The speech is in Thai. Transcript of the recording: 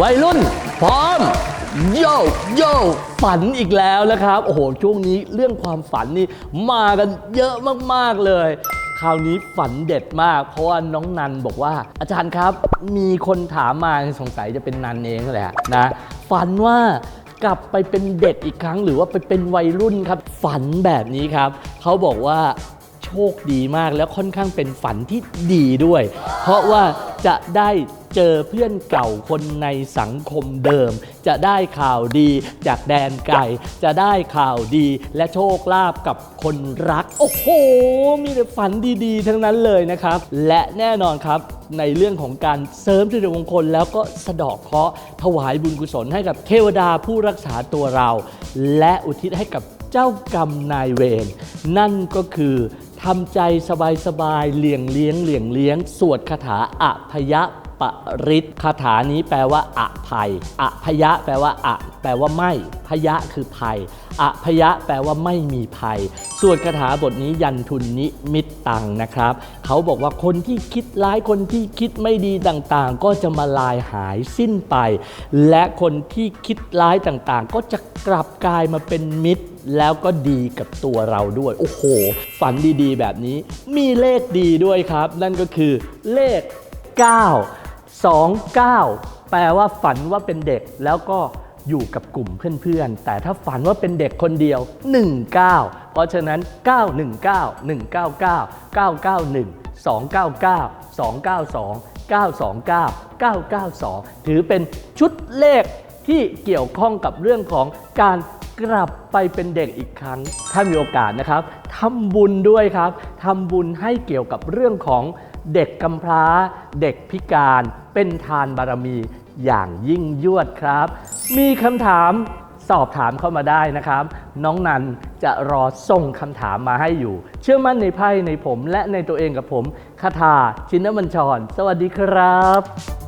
วัยรุ่น พร้อม โยโย่ฝันอีกแล้วนะครับ โอ้โห ช่วงนี้เรื่องความฝันนี่มากันเยอะมาก ๆ เลย คราวนี้ฝันเด็ดมาก เพราะว่าน้องนันบอกว่า อาจารย์ครับ มีคนถามมาสงสัยจะเป็นนันเองแหละนะ ฝันว่ากลับไปเป็นเด็กอีกครั้ง หรือว่าไปเป็นวัยรุ่นครับ ฝันแบบนี้ครับ เขาบอกว่าโชคดีมากแล้วค่อนข้างเป็นฝันที่ดีด้วย เพราะว่าจะได้ เจอเพื่อนเก่าคนในสังคมเดิม จะได้ข่าวดีจากแดนไกลจะได้ข่าวดีและโชคลาภกับคนรัก โอ้โห มีแต่ฝันดีๆ ทั้งนั้นเลยนะครับ และแน่นอนครับในเรื่องของการเสริมสิริมงคลแล้วก็สะดอกเคราะห์ถวายบุญกุศลให้กับเทวดาผู้รักษาตัวเรา และอุทิศให้กับเจ้ากรรมนายเวรนั่นก็คือทำใจสบายๆเลี่ยงเลี้ยงเลี่ยงเลี้ยง สวดคาถาอภยะ ปริตคาถานี้แปลว่าอภัยอภยะ แปลว่าอะแปลว่าไม่พยะคือภัยอภยะแปลว่าไม่มีภัย ส่วนคาถาบทนี้ยันทุนนิมิตตังนะครับ เขาบอกว่าคนที่คิดร้ายคนที่คิดไม่ดีต่างๆ ก็จะมาลายหายสิ้นไป และคนที่คิดร้ายต่างๆ ก็จะกลับกลายมาเป็นมิตรแล้วก็ดีกับตัวเราด้วย โอ้โห ฝันดีๆ แบบนี้ มีเลขดีด้วยครับ นั่นก็คือเลข 9 2 9 แปลว่าฝันว่าเป็นเด็กแล้วก็อยู่กับกลุ่มเพื่อนๆ แต่ถ้าฝันว่าเป็นเด็กคนเดียว 19 เพราะฉะนั้น 919 199 991 299 292 929 992 ถือเป็นชุดเลขที่เกี่ยวข้องกับเรื่องของการกลับไปเป็นเด็กอีกครั้ง ถ้ามีโอกาสนะครับทำบุญด้วยครับทำบุญให้เกี่ยวกับเรื่องของ เด็กกำพร้า เด็กพิการ เป็นทานบารมีอย่างยิ่งยวดครับ มีคำถามสอบถามเข้ามาได้นะครับ น้องนันจะรอส่งคำถามมาให้อยู่ เชื่อมั่นในไพ่ในผมและในตัวเองกับผมคาถาชินบัญชร สวัสดีครับ